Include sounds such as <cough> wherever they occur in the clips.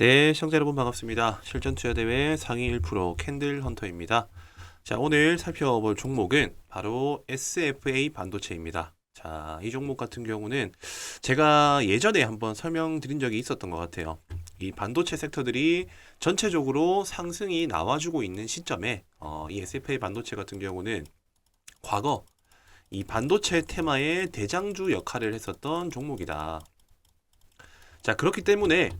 네, 시청자 여러분 반갑습니다. 실전 투자 대회 상위 1% 캔들 헌터입니다. 자, 오늘 살펴볼 종목은 바로 SFA 반도체입니다. 자, 이 종목 같은 경우는 제가 예전에 한번 설명드린 적이 있었던 것 같아요. 이 반도체 섹터들이 전체적으로 상승이 나와주고 있는 시점에 어, 이 SFA 반도체 같은 경우는 과거 이 반도체 테마의 대장주 역할을 했었던 종목이다. 자, 그렇기 때문에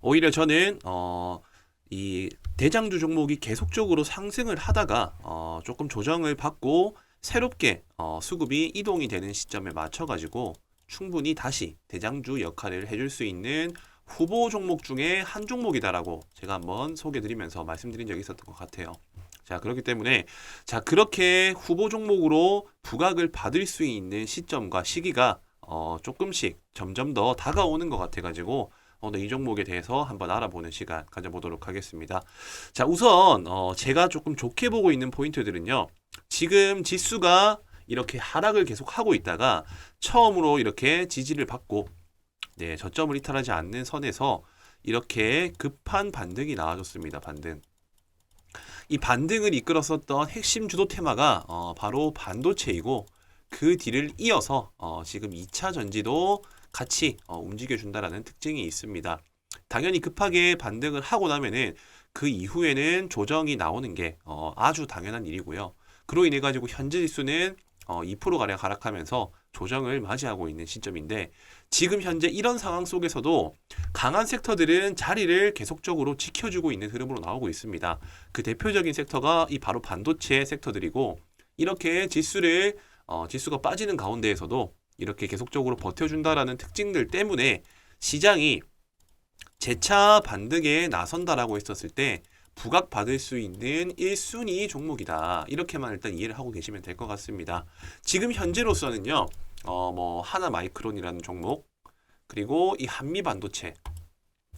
오히려 저는 어, 이 대장주 종목이 계속적으로 상승을 하다가 어, 조금 조정을 받고 새롭게 어, 수급이 이동이 되는 시점에 맞춰가지고 충분히 다시 대장주 역할을 해줄 수 있는 후보 종목 중에 한 종목이다라고 제가 한번 소개드리면서 말씀드린 적이 있었던 것 같아요. 자, 그렇기 때문에 자, 그렇게 후보 종목으로 부각을 받을 수 있는 시점과 시기가 어, 조금씩 점점 더 다가오는 것 같아가지고 오늘 이 종목에 대해서 한번 알아보는 시간 가져보도록 하겠습니다. 자, 우선 어, 제가 조금 좋게 보고 있는 포인트들은요. 지금 지수가 이렇게 하락을 계속 하고 있다가 처음으로 이렇게 지지를 받고 네, 저점을 이탈하지 않는 선에서 이렇게 급한 반등이 나와줬습니다. 반등. 이 반등을 이끌었었던 핵심 주도 테마가 어, 바로 반도체이고 그 뒤를 이어서 어, 지금 2차 전지도 같이 어, 움직여준다라는 특징이 있습니다. 당연히 급하게 반등을 하고 나면은 그 이후에는 조정이 나오는 게 어, 아주 당연한 일이고요. 그로 인해 가지고 현재 지수는 어, 2%가량 하락하면서 조정을 맞이하고 있는 시점인데 지금 현재 이런 상황 속에서도 강한 섹터들은 자리를 계속적으로 지켜주고 있는 흐름으로 나오고 있습니다. 그 대표적인 섹터가 이 바로 반도체 섹터들이고 이렇게 지수를 어, 지수가 빠지는 가운데에서도 이렇게 계속적으로 버텨준다라는 특징들 때문에 시장이 재차 반등에 나선다라고 했었을 때 부각받을 수 있는 1순위 종목이다. 이렇게만 일단 이해를 하고 계시면 될 것 같습니다. 지금 현재로서는요, 어, 뭐, 하나 마이크론이라는 종목, 그리고 이 한미 반도체,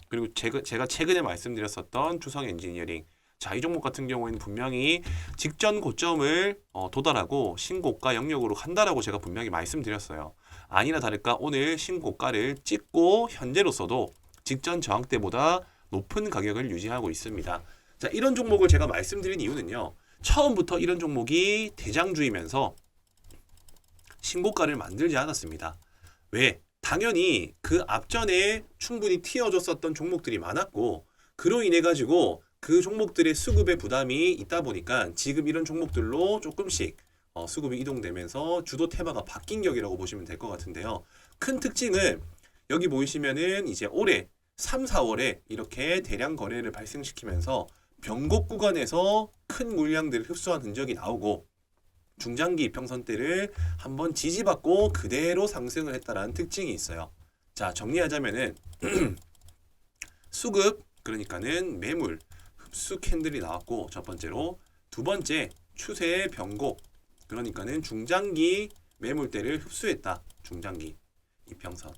그리고 제가, 최근에 말씀드렸었던 주성 엔지니어링, 자, 이 종목 같은 경우에는 분명히 직전 고점을 어, 도달하고 신고가 영역으로 간다라고 제가 분명히 말씀드렸어요. 아니나 다를까 오늘 신고가를 찍고 현재로서도 직전 저항대보다 높은 가격을 유지하고 있습니다. 자, 이런 종목을 제가 말씀드린 이유는요. 처음부터 이런 종목이 대장주이면서 신고가를 만들지 않았습니다. 왜? 당연히 그 앞전에 충분히 튀어줬었던 종목들이 많았고 그로 인해 가지고 그 종목들의 수급의 부담이 있다 보니까 지금 이런 종목들로 조금씩 어, 수급이 이동되면서 주도 테마가 바뀐 격이라고 보시면 될 것 같은데요. 큰 특징은 여기 보이시면은 이제 올해 3, 4월에 이렇게 대량 거래를 발생시키면서 변곡 구간에서 큰 물량들을 흡수한 흔적이 나오고 중장기 이평선대를 한번 지지받고 그대로 상승을 했다라는 특징이 있어요. 자, 정리하자면은 <clears throat> 수급 그러니까는 매물 흡수 캔들이 나왔고 첫 번째로 두 번째 추세의 변곡 그러니까는 중장기 매물대를 흡수했다. 중장기 이평선.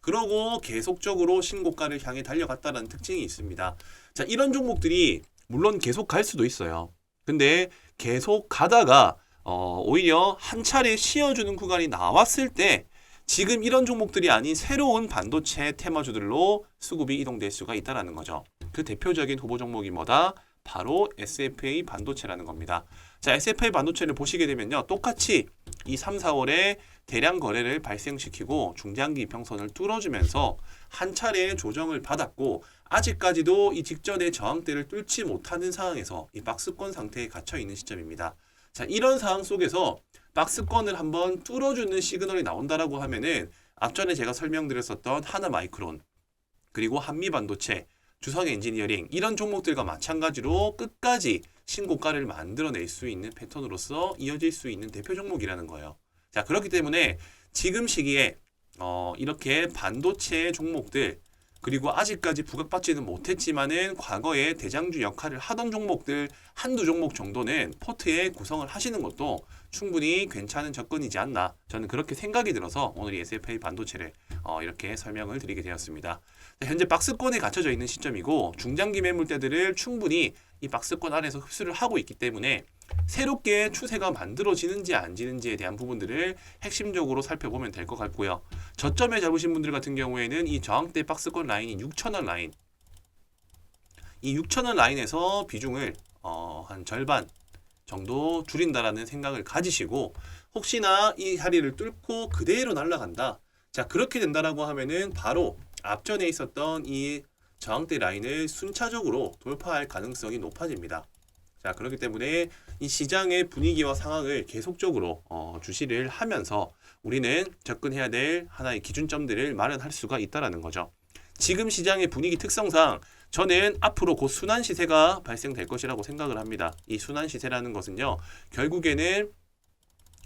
그러고 계속적으로 신고가를 향해 달려갔다는 특징이 있습니다. 자, 이런 종목들이 물론 계속 갈 수도 있어요. 근데 계속 가다가 어, 오히려 한 차례 쉬어주는 구간이 나왔을 때 지금 이런 종목들이 아닌 새로운 반도체 테마주들로 수급이 이동될 수가 있다라는 거죠. 그 대표적인 후보 종목이 뭐다? 바로 SFA 반도체라는 겁니다. 자, SFA 반도체를 보시게 되면요. 똑같이 이 3, 4월에 대량 거래를 발생시키고 중장기 이평선을 뚫어주면서 한 차례 조정을 받았고 아직까지도 이 직전의 저항대를 뚫지 못하는 상황에서 이 박스권 상태에 갇혀 있는 시점입니다. 자, 이런 상황 속에서 박스권을 한번 뚫어주는 시그널이 나온다라고 하면은 앞전에 제가 설명드렸었던 하나 마이크론 그리고 한미 반도체 주성 엔지니어링 이런 종목들과 마찬가지로 끝까지 신고가를 만들어낼 수 있는 패턴으로서 이어질 수 있는 대표 종목이라는 거예요. 자 그렇기 때문에 지금 시기에 어, 이렇게 반도체 종목들 그리고 아직까지 부각받지는 못했지만은 과거에 대장주 역할을 하던 종목들 한두 종목 정도는 포트에 구성을 하시는 것도 충분히 괜찮은 접근이지 않나 저는 그렇게 생각이 들어서 오늘 이 SFA 반도체를 어, 이렇게 설명을 드리게 되었습니다. 현재 박스권에 갇혀져 있는 시점이고 중장기 매물대들을 충분히 이 박스권 안에서 흡수를 하고 있기 때문에 새롭게 추세가 만들어지는지 안 지는지에 대한 부분들을 핵심적으로 살펴보면 될 것 같고요. 저점에 잡으신 분들 같은 경우에는 이 저항대 박스권 라인이 6천원 라인 이 6천원 라인에서 비중을 어, 한 절반 정도 줄인다라는 생각을 가지시고 혹시나 이 자리를 뚫고 그대로 날아간다. 자 그렇게 된다라고 하면은 바로 앞전에 있었던 이 저항대 라인을 순차적으로 돌파할 가능성이 높아집니다. 자 그렇기 때문에 이 시장의 분위기와 상황을 계속적으로 어, 주시를 하면서 우리는 접근해야 될 하나의 기준점들을 마련할 수가 있다라는 거죠. 지금 시장의 분위기 특성상 저는 앞으로 곧 순환 시세가 발생될 것이라고 생각을 합니다. 이 순환 시세라는 것은요, 결국에는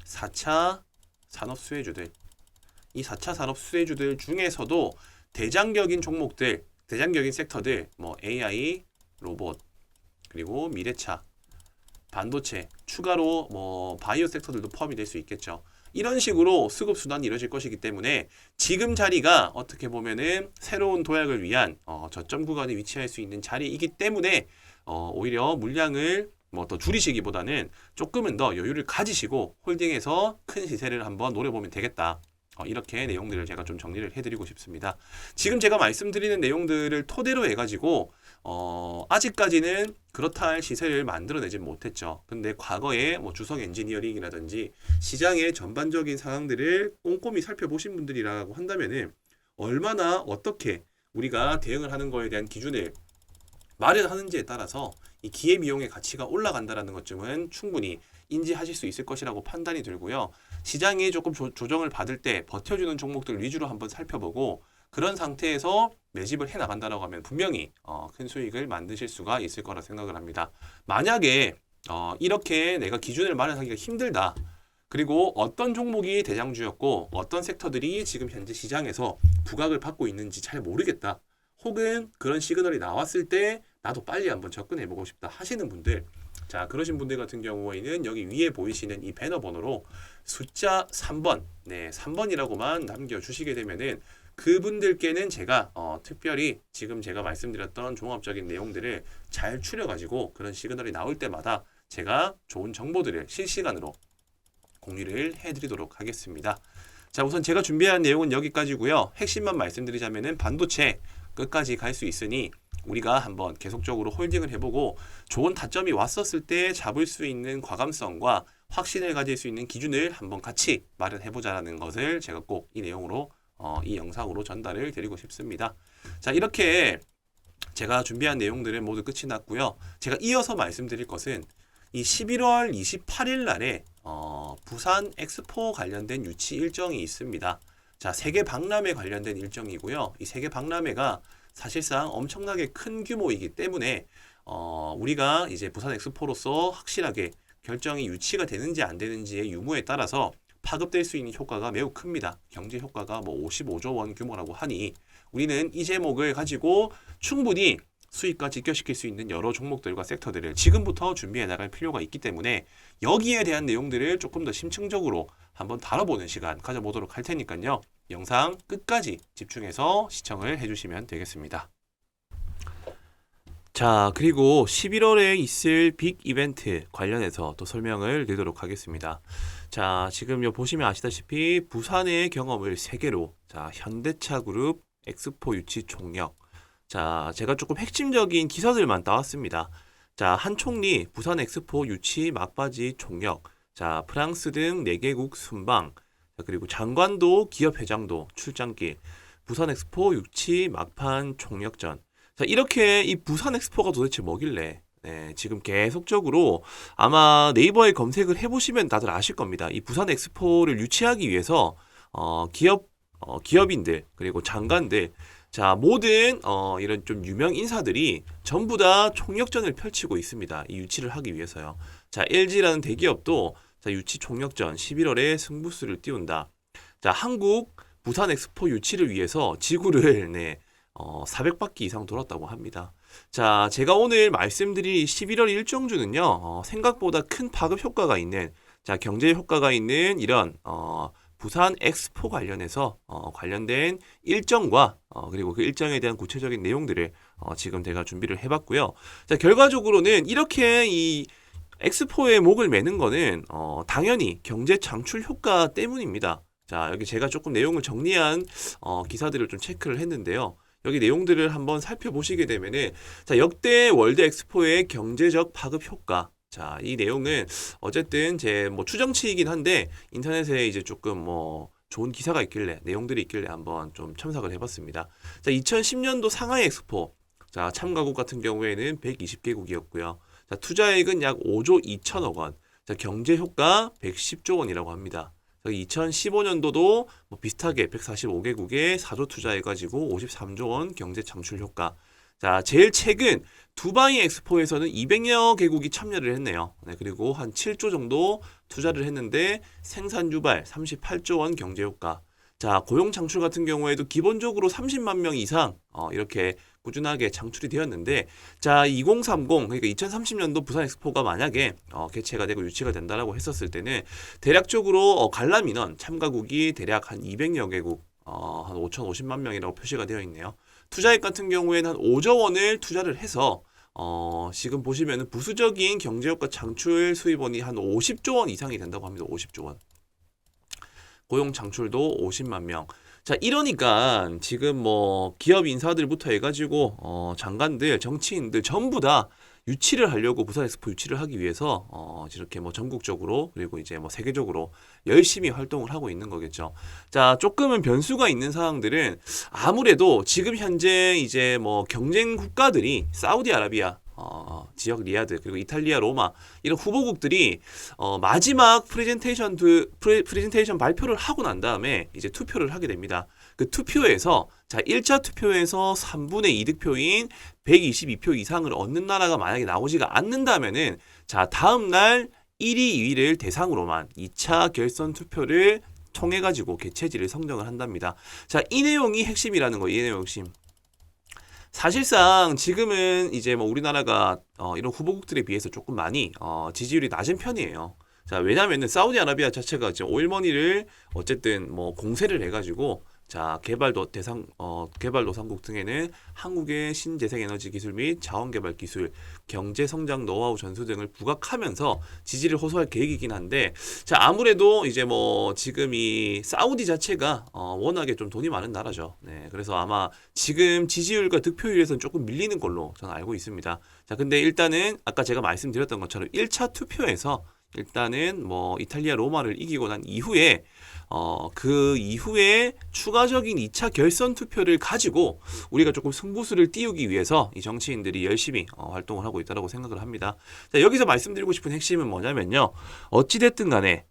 4차 산업 수혜주들, 이 4차 산업 수혜주들 중에서도 대장격인 종목들, 대장격인 섹터들, 뭐 AI, 로봇, 그리고 미래차, 반도체, 추가로 뭐 바이오 섹터들도 포함이 될 수 있겠죠. 이런 식으로 수급 순환이 이루어질 것이기 때문에 지금 자리가 어떻게 보면은 새로운 도약을 위한 어, 저점 구간에 위치할 수 있는 자리이기 때문에 어, 오히려 물량을 뭐 더 줄이시기보다는 조금은 더 여유를 가지시고 홀딩해서 큰 시세를 한번 노려보면 되겠다. 어, 이렇게 내용들을 제가 좀 정리를 해드리고 싶습니다. 지금 제가 말씀드리는 내용들을 토대로 해가지고 어, 아직까지는 그렇다 할 시세를 만들어내지 못했죠. 근데 과거에 뭐 주성 엔지니어링이라든지 시장의 전반적인 상황들을 꼼꼼히 살펴보신 분들이라고 한다면은 얼마나 어떻게 우리가 대응을 하는 거에 대한 기준을 마련하는지에 따라서 이 기회비용의 가치가 올라간다라는 것쯤은 충분히 인지하실 수 있을 것이라고 판단이 들고요. 시장이 조금 조, 조정을 받을 때 버텨주는 종목들 위주로 한번 살펴보고 그런 상태에서 매집을 해 나간다라고 하면 분명히 어, 큰 수익을 만드실 수가 있을 거라 생각을 합니다. 만약에 어, 이렇게 내가 기준을 마련하기가 힘들다. 그리고 어떤 종목이 대장주였고 어떤 섹터들이 지금 현재 시장에서 부각을 받고 있는지 잘 모르겠다. 혹은 그런 시그널이 나왔을 때 나도 빨리 한번 접근해 보고 싶다 하시는 분들 자 그러신 분들 같은 경우에는 여기 위에 보이시는 이 배너 번호로 숫자 3번 네 3번이라고만 남겨주시게 되면은 그분들께는 제가 어, 특별히 지금 제가 말씀드렸던 종합적인 내용들을 잘 추려가지고 그런 시그널이 나올 때마다 제가 좋은 정보들을 실시간으로 공유를 해드리도록 하겠습니다. 자 우선 제가 준비한 내용은 여기까지고요. 핵심만 말씀드리자면은 반도체 끝까지 갈 수 있으니 우리가 한번 계속적으로 홀딩을 해보고 좋은 타점이 왔었을 때 잡을 수 있는 과감성과 확신을 가질 수 있는 기준을 한번 같이 마련해보자라는 것을 제가 꼭 이 내용으로 어, 이 영상으로 전달을 드리고 싶습니다. 자 이렇게 제가 준비한 내용들은 모두 끝이 났고요. 제가 이어서 말씀드릴 것은 이 11월 28일 날에 어, 부산 엑스포 관련된 유치 일정이 있습니다. 자, 세계 박람회 관련된 일정이고요. 이 세계 박람회가 사실상 엄청나게 큰 규모이기 때문에 어, 우리가 이제 부산 엑스포로서 확실하게 결정이 유치가 되는지 안 되는지의 유무에 따라서 파급될 수 있는 효과가 매우 큽니다. 경제 효과가 뭐 55조 원 규모라고 하니 우리는 이 제목을 가지고 충분히 수익과 직결시킬 수 있는 여러 종목들과 섹터들을 지금부터 준비해 나갈 필요가 있기 때문에 여기에 대한 내용들을 조금 더 심층적으로 한번 다뤄보는 시간 가져보도록 할 테니까요. 영상 끝까지 집중해서 시청을 해주시면 되겠습니다. 자, 그리고 11월에 있을 빅 이벤트 관련해서 또 설명을 드리도록 하겠습니다. 자, 지금 요 보시면 아시다시피 부산의 경험을 세계로 자, 현대차 그룹 엑스포 유치 총력 자, 제가 조금 핵심적인 기사들만 따왔습니다. 자, 한 총리 부산 엑스포 유치 막바지 총력 자, 프랑스 등 4개국 순방 자, 그리고 장관도 기업 회장도 출장길 부산 엑스포 유치 막판 총력전 자, 이렇게 이 부산 엑스포가 도대체 뭐길래 네, 지금 계속적으로 아마 네이버에 검색을 해보시면 다들 아실 겁니다. 이 부산 엑스포를 유치하기 위해서 어, 기업 어, 기업인들 그리고 장관들 자 모든 어, 이런 좀 유명 인사들이 전부 다 총력전을 펼치고 있습니다. 이 유치를 하기 위해서요. 자 LG라는 대기업도 자 유치 총력전 11월에 승부수를 띄운다. 자 한국 부산 엑스포 유치를 위해서 지구를 <laughs> 네, 어, 400바퀴 이상 돌았다고 합니다. 자, 제가 오늘 말씀드릴 11월 일정주는요, 어, 생각보다 큰 파급 효과가 있는, 자, 경제 효과가 있는 이런, 어, 부산 엑스포 관련해서, 어, 관련된 일정과, 어, 그리고 그 일정에 대한 구체적인 내용들을, 어, 지금 제가 준비를 해봤고요. 자, 결과적으로는 이렇게 이 엑스포에 목을 매는 거는 어, 당연히 경제 창출 효과 때문입니다. 자, 여기 제가 조금 내용을 정리한 어, 기사들을 좀 체크를 했는데요. 여기 내용들을 한번 살펴보시게 되면은 자, 역대 월드 엑스포의 경제적 파급 효과. 자, 이 내용은 어쨌든 제 뭐 추정치이긴 한데 인터넷에 이제 조금 뭐 좋은 기사가 있길래 내용들이 있길래 한번 좀 첨삭을 해봤습니다. 자, 2010년도 상하이 엑스포. 자, 참가국 같은 경우에는 120개국이었고요. 자, 투자액은 약 5조 2천억 원. 자, 경제 효과 110조 원이라고 합니다. 2015년도도 뭐 비슷하게 145개국에 4조 투자해가지고 53조 원 경제 창출 효과. 자, 제일 최근 두바이 엑스포에서는 200여 개국이 참여를 했네요. 네, 그리고 한 7조 정도 투자를 했는데 생산 유발 38조 원 경제 효과. 자, 고용 창출 같은 경우에도 기본적으로 30만 명 이상 어, 이렇게 꾸준하게 창출이 되었는데 자, 2030 그러니까 2030년도 부산 엑스포가 만약에 어, 개최가 되고 유치가 된다라고 했었을 때는 대략적으로 어, 관람 인원 참가국이 대략 한 200여 개국 어, 한 5,050만 명이라고 표시가 되어 있네요. 투자액 같은 경우에는 한 5조 원을 투자를 해서 어, 지금 보시면은 부수적인 경제효과 창출 수입원이 한 50조 원 이상이 된다고 합니다. 50조 원. 고용 창출도 50만 명. 자, 이러니까 지금 뭐 기업 인사들부터 해가지고 어, 장관들, 정치인들 전부 다 유치를 하려고 부산 엑스포 유치를 하기 위해서 어, 이렇게 뭐 전국적으로 그리고 이제 뭐 세계적으로 열심히 활동을 하고 있는 거겠죠. 자, 조금은 변수가 있는 상황들은 아무래도 지금 현재 이제 뭐 경쟁 국가들이 사우디아라비아 어, 지역 리아드 그리고 이탈리아 로마 이런 후보국들이 어, 마지막 프레젠테이션 두, 프레, 프레젠테이션 발표를 하고 난 다음에 이제 투표를 하게 됩니다. 그 투표에서 자 1차 투표에서 3분의 2득표인 122표 이상을 얻는 나라가 만약에 나오지가 않는다면은 자 다음 날 1위, 2위를 대상으로만 2차 결선 투표를 통해 가지고 개최지를 선정을 한답니다. 자, 이 내용이 핵심이라는 거예요. 이 내용 핵심. 사실상 지금은 이제 뭐 우리나라가 어, 이런 후보국들에 비해서 조금 많이 어, 지지율이 낮은 편이에요. 자, 왜냐면은 사우디아라비아 자체가 이제 오일머니를 어쨌든 뭐 공세를 해가지고 자, 개발도 대상 어, 개발도상국 등에는 한국의 신재생 에너지 기술 및 자원 개발 기술, 경제 성장 노하우 전수 등을 부각하면서 지지를 호소할 계획이긴 한데 자, 아무래도 이제 뭐 지금 이 사우디 자체가 어, 워낙에 좀 돈이 많은 나라죠. 네. 그래서 아마 지금 지지율과 득표율에서는 조금 밀리는 걸로 저는 알고 있습니다. 자, 근데 일단은 아까 제가 말씀드렸던 것처럼 1차 투표에서 일단은 뭐 이탈리아 로마를 이기고 난 이후에 어, 그 이후에 추가적인 2차 결선 투표를 가지고 우리가 조금 승부수를 띄우기 위해서 이 정치인들이 열심히 어, 활동을 하고 있다고 생각을 합니다. 자, 여기서 말씀드리고 싶은 핵심은 뭐냐면요. 어찌됐든 간에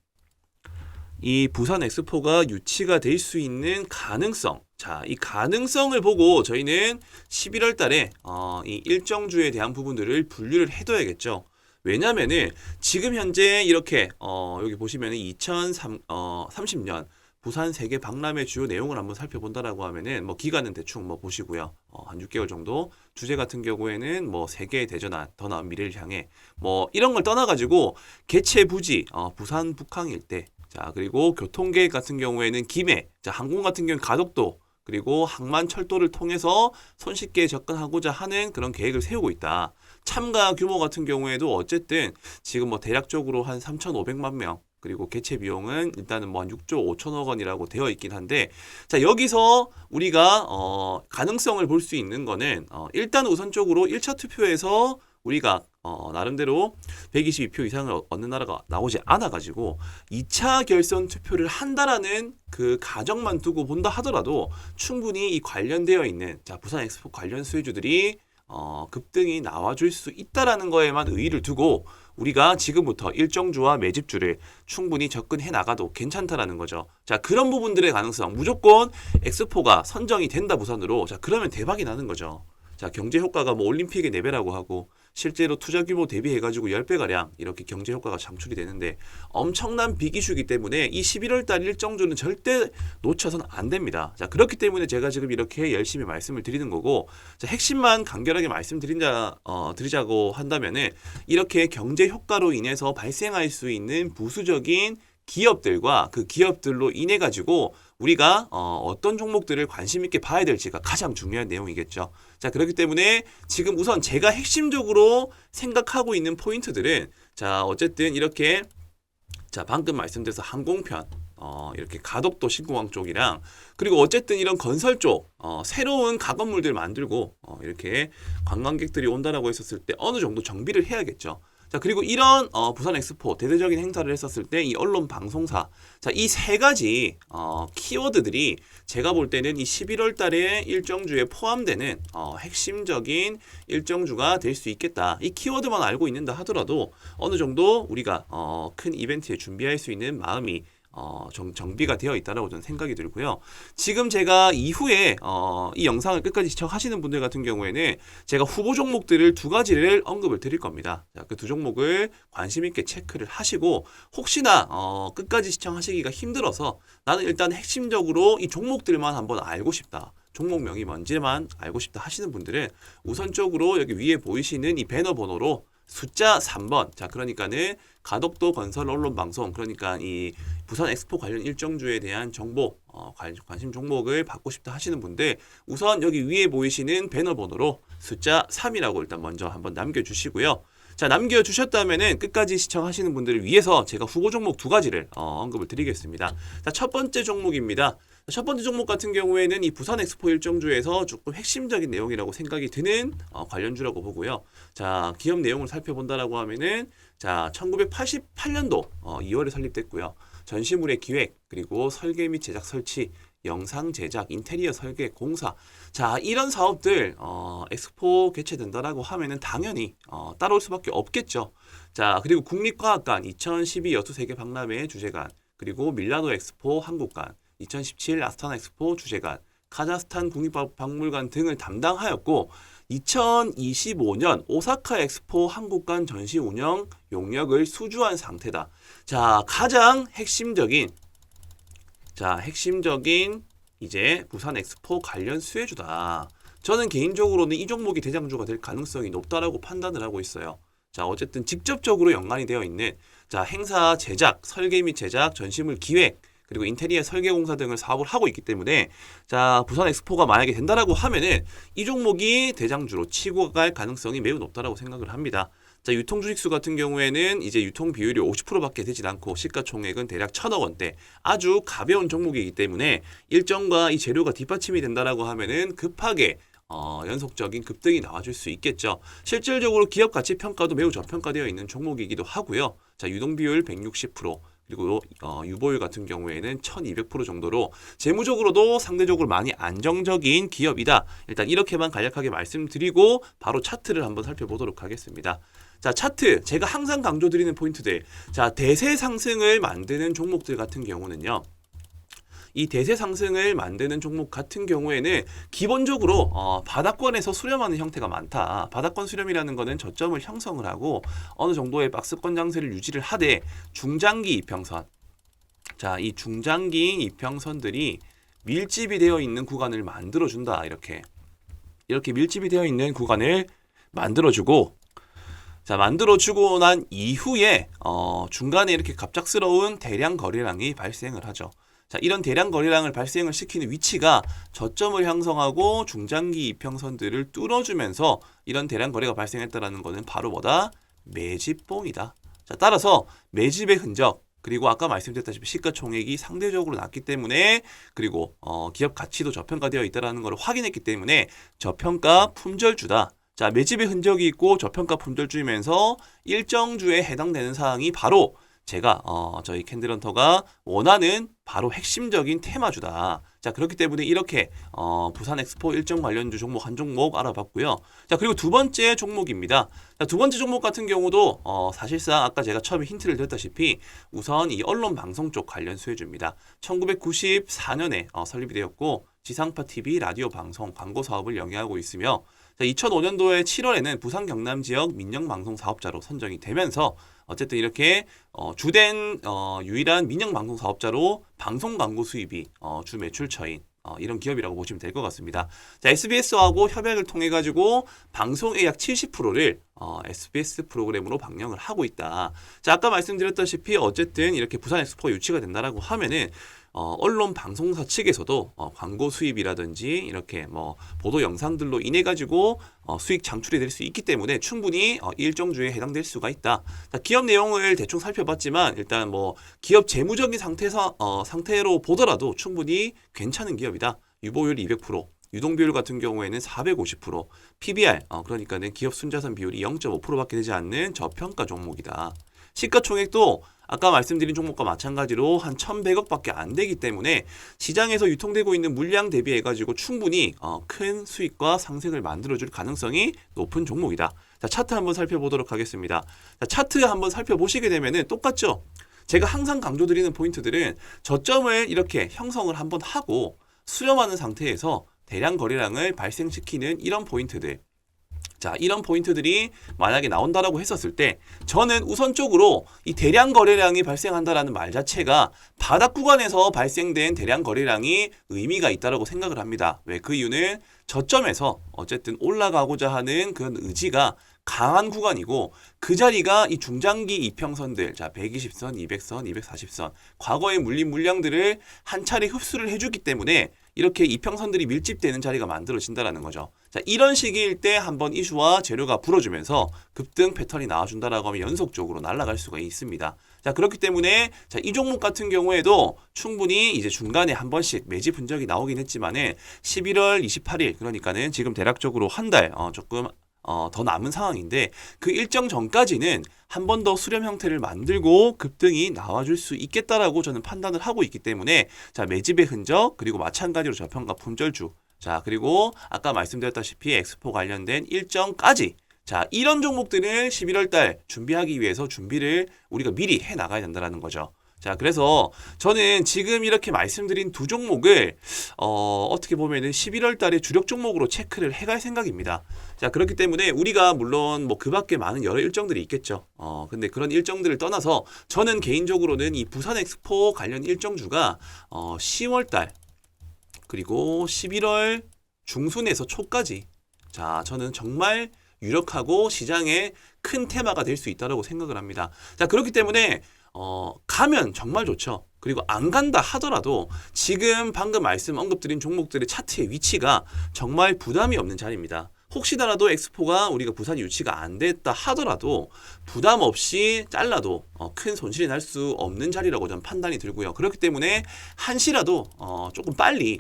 이 부산 엑스포가 유치가 될 수 있는 가능성. 자, 이 가능성을 보고 저희는 11월 달에 어, 이 일정주에 대한 부분들을 분류를 해둬야겠죠. 왜냐면은 지금 현재 이렇게 어 여기 보시면은 2030년 부산 세계 박람회 주요 내용을 한번 살펴본다라고 하면은 뭐 기간은 대충 뭐 보시고요. 어, 한 6개월 정도. 주제 같은 경우에는 뭐 세계 대전환, 더 나은 미래를 향해 뭐 이런 걸 떠나 가지고 개최 부지 어, 부산 북항 일대. 자, 그리고 교통 계획 같은 경우에는 김해. 자, 항공 같은 경우는 가덕도 그리고 항만 철도를 통해서 손쉽게 접근하고자 하는 그런 계획을 세우고 있다. 참가 규모 같은 경우에도 어쨌든 지금 뭐 대략적으로 한 3,500만 명 그리고 개최 비용은 일단은 뭐 한 6조 5천억 원이라고 되어 있긴 한데 자 여기서 우리가 어 가능성을 볼 수 있는 거는 어 일단 우선적으로 1차 투표에서 우리가 어 나름대로 122표 이상을 얻는 나라가 나오지 않아 가지고 2차 결선 투표를 한다라는 그 가정만 두고 본다 하더라도 충분히 이 관련되어 있는 자 부산 엑스포 관련 수혜주들이 어, 급등이 나와줄 수 있다라는 거에만 의의를 두고 우리가 지금부터 일정주와 매집주를 충분히 접근해 나가도 괜찮다라는 거죠. 자, 그런 부분들의 가능성 무조건 엑스포가 선정이 된다 부산으로 자, 그러면 대박이 나는 거죠. 자, 경제 효과가 뭐 올림픽의 4배라고 하고 실제로 투자 규모 대비해 가지고 10배 가량 이렇게 경제 효과가 창출이 되는데 엄청난 빅이슈기 때문에 이 11월 달 일정주는 절대 놓쳐서는 안 됩니다. 자, 그렇기 때문에 제가 지금 이렇게 열심히 말씀을 드리는 거고 자, 핵심만 간결하게 말씀드린다, 어, 드리자고 한다면은 이렇게 경제 효과로 인해서 발생할 수 있는 부수적인 기업들과 그 기업들로 인해 가지고 우리가 어, 어떤 종목들을 관심 있게 봐야 될지가 가장 중요한 내용이겠죠. 자, 그렇기 때문에 지금 우선 제가 핵심적으로 생각하고 있는 포인트들은 자, 어쨌든 이렇게 자, 방금 말씀드려서 항공편 어, 이렇게 가덕도 신공항 쪽이랑 그리고 어쨌든 이런 건설 쪽 어, 새로운 가건물들 만들고 어, 이렇게 관광객들이 온다라고 했었을 때 어느 정도 정비를 해야겠죠. 자 그리고 이런 어, 부산 엑스포 대대적인 행사를 했었을 때 이 언론 방송사 자 이 세 가지 어, 키워드들이 제가 볼 때는 이 11월 달에 일정주에 포함되는 어, 핵심적인 일정주가 될 수 있겠다. 이 키워드만 알고 있는다 하더라도 어느 정도 우리가 어, 큰 이벤트에 준비할 수 있는 마음이 어, 정, 정비가 되어 있다라고 저는 생각이 들고요. 지금 제가 이후에 어, 이 영상을 끝까지 시청하시는 분들 같은 경우에는 제가 후보 종목들을 두 가지를 언급을 드릴 겁니다. 그 두 종목을 관심 있게 체크를 하시고 혹시나 어, 끝까지 시청하시기가 힘들어서 나는 일단 핵심적으로 이 종목들만 한번 알고 싶다. 종목명이 뭔지만 알고 싶다 하시는 분들은 우선적으로 여기 위에 보이시는 이 배너 번호로 숫자 3번. 자, 그러니까는 가덕도 건설 언론 방송 그러니까 이 부산 엑스포 관련 일정주에 대한 정보 어, 관- 관심 종목을 받고 싶다 하시는 분들 우선 여기 위에 보이시는 배너 번호로 숫자 3이라고 일단 먼저 한번 남겨 주시고요. 자, 남겨 주셨다면은 끝까지 시청하시는 분들을 위해서 제가 후보 종목 두 가지를 어, 언급을 드리겠습니다. 자, 첫 번째 종목입니다. 첫 번째 종목 같은 경우에는 이 부산 엑스포 일정주에서 조금 핵심적인 내용이라고 생각이 드는 어, 관련주라고 보고요. 자, 기업 내용을 살펴본다라고 하면은 자, 1988년도 어, 2월에 설립됐고요. 전시물의 기획, 그리고 설계 및 제작 설치, 영상 제작, 인테리어 설계, 공사. 자, 이런 사업들 어, 엑스포 개최된다라고 하면은 당연히 어, 따라올 수밖에 없겠죠. 자, 그리고 국립과학관 2012 여수 세계 박람회 주재관, 그리고 밀라노 엑스포 한국관, 2017 아스타나 엑스포 주재관, 카자흐스탄 국립박물관 등을 담당하였고 2025년 오사카 엑스포 한국관 전시 운영 용역을 수주한 상태다. 자, 가장 핵심적인 자, 핵심적인 이제 부산 엑스포 관련 수혜주다. 저는 개인적으로는 이 종목이 대장주가 될 가능성이 높다라고 판단을 하고 있어요. 자, 어쨌든 직접적으로 연관이 되어 있는 자, 행사 제작, 설계 및 제작, 전시물 기획, 그리고 인테리어 설계 공사 등을 사업을 하고 있기 때문에 자, 부산 엑스포가 만약에 된다라고 하면은 이 종목이 대장주로 치고 갈 가능성이 매우 높다라고 생각을 합니다. 자, 유통 주식수 같은 경우에는 이제 유통 비율이 50%밖에 되진 않고 시가총액은 대략 1천억 원대. 아주 가벼운 종목이기 때문에 일정과 이 재료가 뒷받침이 된다라고 하면은 급하게 어, 연속적인 급등이 나와줄 수 있겠죠. 실질적으로 기업 가치 평가도 매우 저평가되어 있는 종목이기도 하고요. 자, 유동 비율 160%, 그리고 어, 유보율 같은 경우에는 1200% 정도로 재무적으로도 상대적으로 많이 안정적인 기업이다. 일단 이렇게만 간략하게 말씀드리고 바로 차트를 한번 살펴보도록 하겠습니다. 자, 차트 제가 항상 강조드리는 포인트들. 자, 대세 상승을 만드는 종목들 같은 경우는요. 이 대세 상승을 만드는 종목 같은 경우에는 기본적으로 어, 바닥권에서 수렴하는 형태가 많다. 바닥권 수렴이라는 것은 저점을 형성을 하고 어느 정도의 박스권 장세를 유지를 하되 중장기 이평선. 자, 이 중장기 이평선들이 밀집이 되어 있는 구간을 만들어 준다. 이렇게 이렇게 밀집이 되어 있는 구간을 만들어 주고 자, 만들어 주고 난 이후에, 어, 중간에 이렇게 갑작스러운 대량 거래량이 발생을 하죠. 자, 이런 대량 거래량을 발생을 시키는 위치가 저점을 형성하고 중장기 이평선들을 뚫어주면서 이런 대량 거래가 발생했다라는 것은 바로 뭐다? 매집봉이다. 자, 따라서 매집의 흔적, 그리고 아까 말씀드렸다시피 시가총액이 상대적으로 낮기 때문에 그리고 어, 기업 가치도 저평가되어 있다라는 것을 확인했기 때문에 저평가 품절주다. 자, 매집의 흔적이 있고 저평가 품절주이면서 일정 주에 해당되는 사항이 바로 제가 어, 저희 캔들헌터가 원하는 바로 핵심적인 테마주다. 자, 그렇기 때문에 이렇게 어, 부산 엑스포 일정 관련주 종목 한 종목 알아봤고요. 자, 그리고 두 번째 종목입니다. 자, 두 번째 종목 같은 경우도 어, 사실상 아까 제가 처음에 힌트를 드렸다시피 우선 이 언론 방송 쪽 관련 수혜주입니다. 1994년에 어, 설립이 되었고 지상파 TV 라디오 방송 광고 사업을 영위하고 있으며 자, 2005년도에 7월에는 부산 경남 지역 민영 방송 사업자로 선정이 되면서 어쨌든 이렇게 어, 주된 어, 유일한 민영 방송 사업자로 방송 광고 수입이 어, 주 매출처인 어, 이런 기업이라고 보시면 될 것 같습니다. 자, SBS하고 협약을 통해 가지고 방송의 약 70%를 어, SBS 프로그램으로 방영을 하고 있다. 자, 아까 말씀드렸다시피 어쨌든 이렇게 부산 엑스포가 유치가 된다라고 하면은 어, 언론 방송사 측에서도 어, 광고 수입이라든지 이렇게 뭐 보도 영상들로 인해 가지고 어, 수익 창출이 될 수 있기 때문에 충분히 어, 이 일정주에 해당될 수가 있다. 자, 기업 내용을 대충 살펴봤지만 일단 뭐 기업 재무적인 상태에서 어, 상태로 보더라도 충분히 괜찮은 기업이다. 유보율 200%. 유동 비율 같은 경우에는 450%, PBR 어, 그러니까는 기업 순자산 비율이 0.5%밖에 되지 않는 저평가 종목이다. 시가총액도 아까 말씀드린 종목과 마찬가지로 한 1,100억밖에 안 되기 때문에 시장에서 유통되고 있는 물량 대비해 가지고 충분히 어, 큰 수익과 상승을 만들어 줄 가능성이 높은 종목이다. 자, 차트 한번 살펴보도록 하겠습니다. 자, 차트 한번 살펴보시게 되면은 똑같죠? 제가 항상 강조드리는 포인트들은 저점을 이렇게 형성을 한번 하고 수렴하는 상태에서 대량 거래량을 발생시키는 이런 포인트들. 자, 이런 포인트들이 만약에 나온다라고 했었을 때 저는 우선적으로 이 대량 거래량이 발생한다라는 말 자체가 바닥 구간에서 발생된 대량 거래량이 의미가 있다라고 생각을 합니다. 왜 그 이유는 저점에서 어쨌든 올라가고자 하는 그런 의지가 강한 구간이고 그 자리가 이 중장기 이평선들 자 120선, 200선, 240선 과거의 물린 물량들을 한 차례 흡수를 해주기 때문에 이렇게 이평선들이 밀집되는 자리가 만들어진다라는 거죠. 자 이런 시기일 때 한번 이슈와 재료가 불어주면서 급등 패턴이 나와준다라고 하면 연속적으로 날아갈 수가 있습니다. 자 그렇기 때문에 자 이 종목 같은 경우에도 충분히 이제 중간에 한 번씩 매집 흔적이 나오긴 했지만은 11월 28일 그러니까는 지금 대략적으로 한 달 어, 조금 어, 더 남은 상황인데 그 일정 전까지는 한 번 더 수렴 형태를 만들고 급등이 나와줄 수 있겠다라고 저는 판단을 하고 있기 때문에 자 매집의 흔적 그리고 마찬가지로 저평가 품절주 자 그리고 아까 말씀드렸다시피 엑스포 관련된 일정까지 자 이런 종목들을 11월 달 준비하기 위해서 준비를 우리가 미리 해 나가야 된다는 거죠. 자, 그래서 저는 지금 이렇게 말씀드린 두 종목을 어, 어떻게 보면은 11월 달에 주력 종목으로 체크를 해갈 생각입니다. 자, 그렇기 때문에 우리가 물론 뭐 그 밖에 많은 여러 일정들이 있겠죠. 어, 근데 그런 일정들을 떠나서 저는 개인적으로는 이 부산 엑스포 관련 일정주가 어, 10월 달 그리고 11월 중순에서 초까지 자, 저는 정말 유력하고 시장에 큰 테마가 될 수 있다고 생각을 합니다. 자, 그렇기 때문에 어, 가면 정말 좋죠. 그리고 안 간다 하더라도 지금 방금 말씀 언급드린 종목들의 차트의 위치가 정말 부담이 없는 자리입니다. 혹시나라도 엑스포가 우리가 부산 유치가 안 됐다 하더라도 부담 없이 잘라도 어, 큰 손실이 날 수 없는 자리라고 저는 판단이 들고요. 그렇기 때문에 한시라도 어, 조금 빨리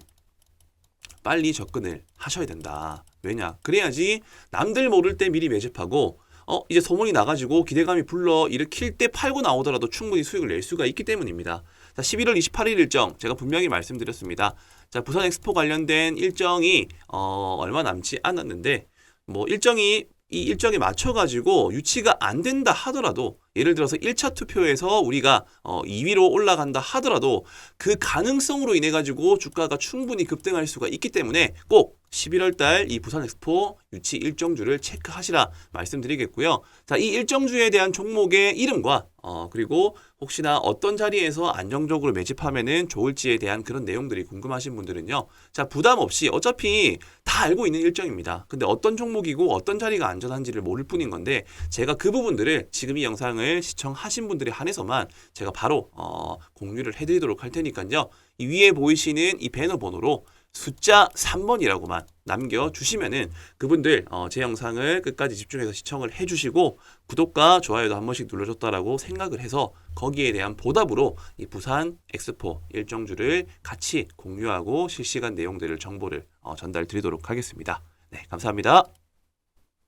빨리 접근을 하셔야 된다. 왜냐? 그래야지 남들 모를 때 미리 매집하고 어 이제 소문이 나가지고 기대감이 불러 일으킬 때 팔고 나오더라도 충분히 수익을 낼 수가 있기 때문입니다. 자, 11월 28일 일정 제가 분명히 말씀드렸습니다. 자, 부산 엑스포 관련된 일정이 어, 얼마 남지 않았는데 뭐 일정이 이 일정에 맞춰 가지고 유치가 안 된다 하더라도 예를 들어서 1차 투표에서 우리가 어 2위로 올라간다 하더라도 그 가능성으로 인해 가지고 주가가 충분히 급등할 수가 있기 때문에 꼭 11월 달 이 부산 엑스포 유치 일정주를 체크하시라 말씀드리겠고요. 자, 이 일정주에 대한 종목의 이름과 어 그리고 혹시나 어떤 자리에서 안정적으로 매집하면은 좋을지에 대한 그런 내용들이 궁금하신 분들은요. 자, 부담 없이 어차피 다 알고 있는 일정입니다. 근데 어떤 종목이고 어떤 자리가 안전한지를 모를 뿐인 건데 제가 그 부분들을 지금 이 영상을 시청하신 분들에 한해서만 제가 바로 어 공유를 해 드리도록 할 테니까요. 이 위에 보이시는 이 배너 번호로 숫자 3번이라고만 남겨주시면은 그분들 어, 제 영상을 끝까지 집중해서 시청을 해주시고 구독과 좋아요도 한 번씩 눌러줬다라고 생각을 해서 거기에 대한 보답으로 이 부산 엑스포 일정주를 같이 공유하고 실시간 내용들을 정보를 어, 전달 드리도록 하겠습니다. 네, 감사합니다.